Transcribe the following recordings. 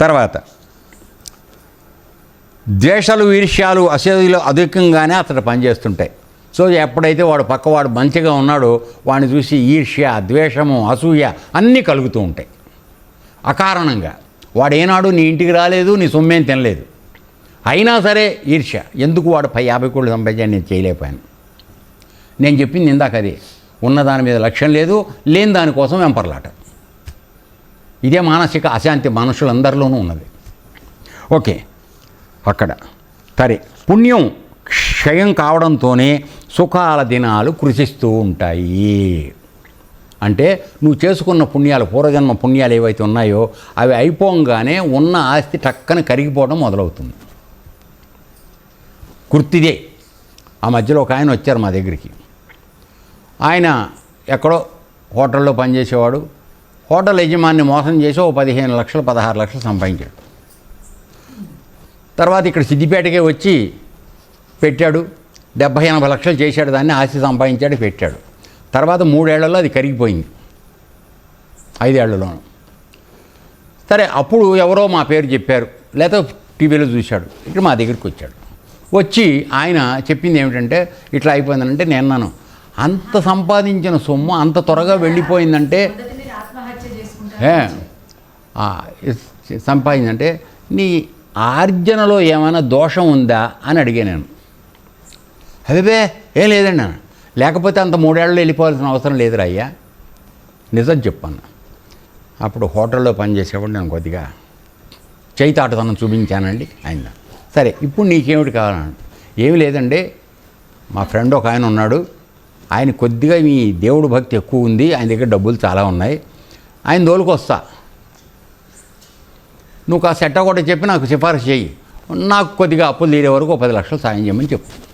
తర్వాత ద్వేషాలు ఈర్ష్యాలు అసూయలు అధికంగానే అతడు పనిచేస్తుంటాయి. సో ఎప్పుడైతే వాడు పక్కవాడు మంచిగా ఉన్నాడో వాడిని చూసి ఈర్ష్య ద్వేషము అసూయ అన్నీ కలుగుతూ ఉంటాయి. అకారణంగా వాడు ఏనాడు నీ ఇంటికి రాలేదు నీ సొమ్మేం తినలేదు. అయినా సరే ఈర్ష్య ఎందుకు వాడు పై యాభై కోట్లు సంపాదించాను నేను చేయలేకపోయాను. నేను చెప్పింది ఇందాక అది. ఉన్న దాని మీద లక్ష్యం లేదు లేని దానికోసం వెంపర్లాట. ఇదే మానసిక అశాంతి మనుషులందరిలోనూ ఉన్నది. ఓకే అక్కడ. సరే పుణ్యం క్షయం కావడంతోనే సుఖాల దినాలు కృషిస్తూ ఉంటాయి. అంటే నువ్వు చేసుకున్న పుణ్యాలు పూర్వజన్మ పుణ్యాలు ఏవైతే ఉన్నాయో అవి అయిపోగానే ఉన్న ఆస్తి టక్కన కరిగిపోవడం మొదలవుతుంది. గుర్తిదే. ఆ మధ్యలో ఒక ఆయన వచ్చారు మా దగ్గరికి. ఆయన ఎక్కడో హోటల్లో పనిచేసేవాడు. హోటల్ యజమాని మోసం చేసి ఓ పదిహేను లక్షలు పదహారు లక్షలు సంపాదించాడు. తర్వాత ఇక్కడ సిద్దిపేటకే వచ్చి పెట్టాడు. డెబ్భై ఎనభై లక్షలు చేశాడు దాన్ని ఆస్తి సంపాదించాడు పెట్టాడు. తర్వాత మూడేళ్ళలో అది కరిగిపోయింది. ఐదేళ్ళలోనూ. సరే అప్పుడు ఎవరో మా పేరు చెప్పారు. లేదా టీవీలో చూశాడు. ఇక్కడ మా దగ్గరికి వచ్చాడు. వచ్చి ఆయన చెప్పింది ఏమిటంటే ఇట్లా అయిపోయిందంటే నేను అన్నాను అంత సంపాదించిన సొమ్ము అంత త్వరగా వెళ్ళిపోయిందంటే సంపాదించంటే నీ ఆర్జనలో ఏమైనా దోషం ఉందా అని అడిగాను నేను. అదేబే ఏం లేదండి అన్న లేకపోతే అంత మూడేళ్ళు వెళ్ళిపోవాల్సిన అవసరం లేదురా అయ్యా. నిజం చెప్పాను అప్పుడు హోటల్లో పనిచేసేవాడు నేను కొద్దిగా. చేయితాటతనం చూపించానండి ఆయన. సరే ఇప్పుడు నీకేమిటి కావాలని ఏమి లేదండి. మా ఫ్రెండ్ ఒక ఆయన ఉన్నాడు. ఆయన కొద్దిగా మీ దేవుడు భక్తి ఎక్కువ ఉంది. ఆయన దగ్గర డబ్బులు చాలా ఉన్నాయి. ఆయన దోలుకొస్తా నువ్వు కాస్త ఎట్టా కూడా చెప్పి నాకు సిఫారసు చేయి నాకు కొద్దిగా అప్పులు తీరే వరకు పది లక్షలు సాయం చేయమని చెప్పు.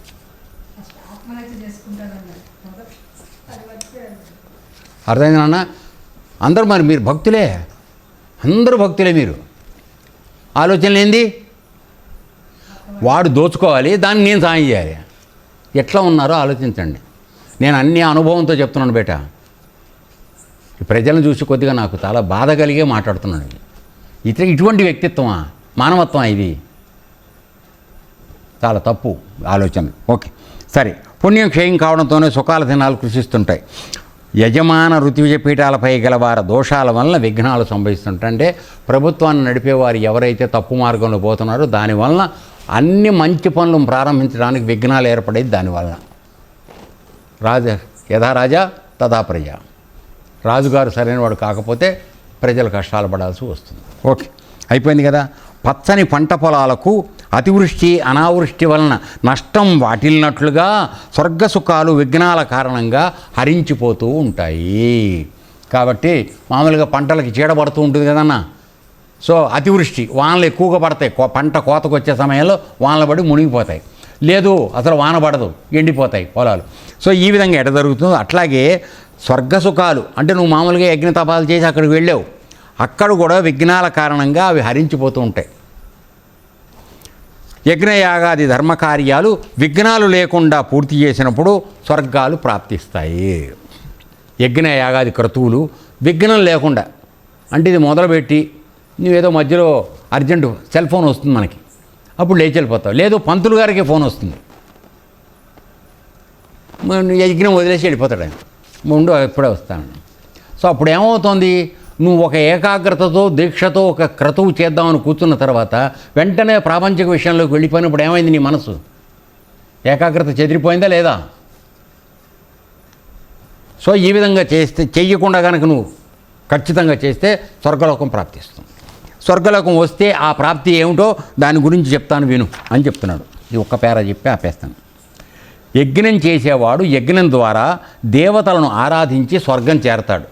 అర్థమైంది నాన్న? అందరూ మరి మీరు భక్తులే. అందరూ భక్తులే మీరు. ఆలోచనలు ఏంది? వాడు దోచుకోవాలి దాన్ని నేను సాయం చేయాలి. ఎట్లా ఉన్నారో ఆలోచించండి. నేను అన్ని అనుభవంతో చెప్తున్నాను బేటా. ప్రజలను చూసి కొద్దిగా నాకు చాలా బాధ కలిగే మాట్లాడుతున్నాను ఇతర ఇటువంటి వ్యక్తిత్వమా? మానవత్వం ఇది? చాలా తప్పు ఆలోచన. ఓకే. సరే. పుణ్యం క్షయం కావడంతోనే సుఖాల దినాలు కృషిస్తుంటాయి. యజమాన ఋతువిజ పీఠాలపై గలవారి దోషాల వలన విఘ్నాలు సంభవిస్తుంటే ప్రభుత్వాన్ని నడిపేవారు ఎవరైతే తప్పు మార్గంలో పోతున్నారో దానివలన అన్ని మంచి పనులు ప్రారంభించడానికి విఘ్నాలు ఏర్పడేది దానివలన రాజ యథా రాజా తథా ప్రజ. రాజుగారు సరైనవాడు కాకపోతే ప్రజలు కష్టాలు పడాల్సి వస్తుంది. ఓకే. అయిపోయింది కదా. పచ్చని పంట పొలాలకు అతివృష్టి అనావృష్టి వలన నష్టం వాటిల్లినట్లుగా స్వర్గ సుఖాలు విఘ్నాల కారణంగా హరించిపోతూ ఉంటాయి. కాబట్టి మామూలుగా పంటలకి చీడపడుతూ ఉంటుంది కదన్నా. సో అతివృష్టి వానలు ఎక్కువగా పడతాయి. కో- పంట కోతకు వచ్చే సమయంలో వానలు పడి మునిగిపోతాయి. లేదు అసలు వాన పడదు ఎండిపోతాయి పొలాలు. సో ఈ విధంగా ఎట జరుగుతుందో అట్లాగే స్వర్గ సుఖాలు అంటే నువ్వు మామూలుగా యజ్ఞ తపాలు చేసి అక్కడికి వెళ్ళావు. అక్కడ కూడా విఘ్నాల కారణంగా అవి హరించిపోతూ ఉంటాయి. యజ్ఞయాగాది ధర్మకార్యాలు విఘ్నాలు లేకుండా పూర్తి చేసినప్పుడు స్వర్గాలు ప్రాప్తిస్తాయి. యజ్ఞయాగాది క్రతువులు విఘ్నం లేకుండా. అంటే ఇది మొదలుపెట్టి నువ్వేదో మధ్యలో అర్జెంటు సెల్ ఫోన్ వస్తుంది మనకి. అప్పుడు లేచి వెళ్ళిపోతావు. లేదు పంతులు గారికి ఫోన్ వస్తుంది. యజ్ఞం వదిలేసి వెళ్ళిపోతాడు ఆయన. ముందు ఎప్పుడే వస్తాను. సో అప్పుడు ఏమవుతుంది నువ్వు ఒక ఏకాగ్రతతో దీక్షతో ఒక క్రతువు చేద్దామని కూర్చున్న తర్వాత వెంటనే ప్రాపంచిక విషయంలోకి వెళ్ళిపోయినప్పుడు ఏమైంది నీ మనసు? ఏకాగ్రత చెదిరిపోయిందా లేదా? సో ఈ విధంగా చేస్తే చెయ్యకుండా కనుక నువ్వు ఖచ్చితంగా చేస్తే స్వర్గలోకం ప్రాప్తిస్తుంది. స్వర్గలోకం వస్తే ఆ ప్రాప్తి ఏమిటో దాని గురించి చెప్తాను విను అని చెప్తున్నాడు. ఈ ఒక్క పేర చెప్పి ఆపేస్తాను. యజ్ఞం చేసేవాడు యజ్ఞం ద్వారా దేవతలను ఆరాధించి స్వర్గం చేరతాడు.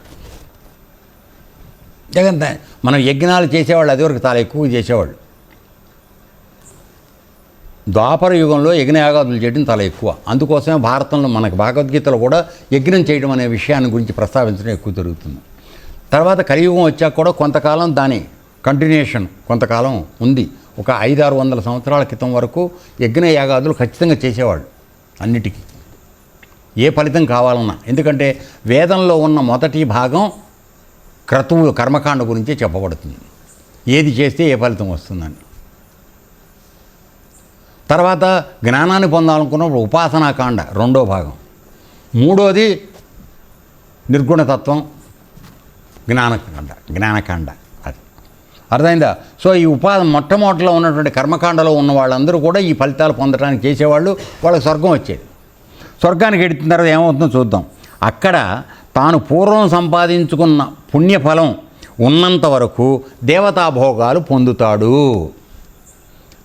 జగంత మనం యజ్ఞాలు చేసేవాళ్ళు అదివరకు చాలా ఎక్కువ చేసేవాళ్ళు. ద్వాపర యుగంలో యజ్ఞయాగాదులు చేయడం చాలా ఎక్కువ. అందుకోసమే భారతంలో మనకు భగవద్గీతలో కూడా యజ్ఞం చేయడం అనే విషయాన్ని గురించి ప్రస్తావించడం ఎక్కువ జరుగుతుంది. తర్వాత కలియుగం వచ్చాక కూడా కొంతకాలం దాని కంటిన్యూషన్ కొంతకాలం ఉంది. ఒక ఐదారు వందల సంవత్సరాల క్రితం వరకు యజ్ఞయాగాదులు ఖచ్చితంగా చేసేవాళ్ళు. అన్నిటికీ. ఏ ఫలితం కావాలన్నా. ఎందుకంటే వేదంలో ఉన్న మొదటి భాగం క్రతువు కర్మకాండ గురించి చెప్పబడుతుంది. ఏది చేస్తే ఏ ఫలితం వస్తుందని తర్వాత జ్ఞానాన్ని పొందాలనుకున్నప్పుడు ఉపాసనాకాండ రెండో భాగం. మూడోది నిర్గుణతత్వం జ్ఞానకాండ జ్ఞానకాండ. అర్థమైందా? సో ఈ ఉపాధి మొట్టమొదటిలో ఉన్నటువంటి కర్మకాండలో ఉన్న వాళ్ళందరూ కూడా ఈ ఫలితాలు పొందడానికి చేసేవాళ్ళు. వాళ్ళకి స్వర్గం వచ్చేది. స్వర్గానికి ఎడిన తర్వాత ఏమవుతుందో చూద్దాం. అక్కడ తాను పూర్వం సంపాదించుకున్న పుణ్యఫలం ఉన్నంత వరకు దేవతాభోగాలు పొందుతాడు.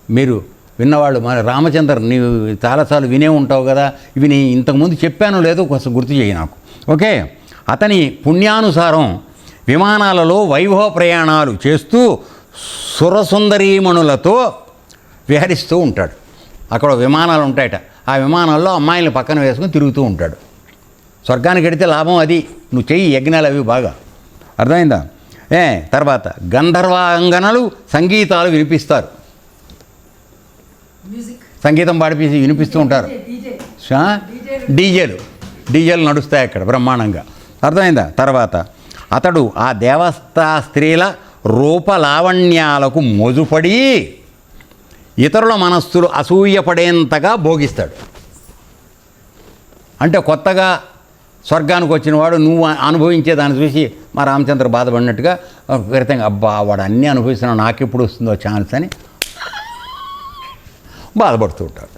మీరు విన్నవాళ్ళు మన రామచంద్ర నీవు చాలాసార్లు వినే ఉంటావు కదా? ఇవి నేను ఇంతకుముందు చెప్పాను లేదో కొంచెం గుర్తు చేయి నాకు. ఓకే? అతని పుణ్యానుసారం విమానాలలో వైభవ ప్రయాణాలు చేస్తూ సురసుందరీమణులతో విహరిస్తూ ఉంటాడు. అక్కడ విమానాలు ఉంటాయట. ఆ విమానాల్లో అమ్మాయిలను పక్కన వేసుకుని తిరుగుతూ ఉంటాడు. స్వర్గానికి వెడితే లాభం అది. నువ్వు చెయ్యి యజ్ఞాలు అవి బాగా. అర్థమైందా? ఏ తర్వాత గంధర్వాంగనలు సంగీతాలు వినిపిస్తారు. సంగీతం పాడిపి వినిపిస్తూ ఉంటారు? డీజేలు డీజేలు నడుస్తాయి అక్కడ బ్రహ్మాండంగా. అర్థమైందా? తర్వాత అతడు ఆ దేవస్థా స్త్రీల రూపలావణ్యాలకు మోజుపడి ఇతరుల మనస్సులు అసూయపడేంతగా భోగిస్తాడు. అంటే కొత్తగా స్వర్గానికి వచ్చినవాడు నువ్వు అనుభవించే దాన్ని చూసి మా రామచంద్ర బాధపడినట్టుగా క్రితంగా అబ్బా వాడు అన్నీ అనుభవిస్తున్నాడు నాకెప్పుడు వస్తుందో ఛాన్స్ అని బాధపడుతూ ఉంటాడు.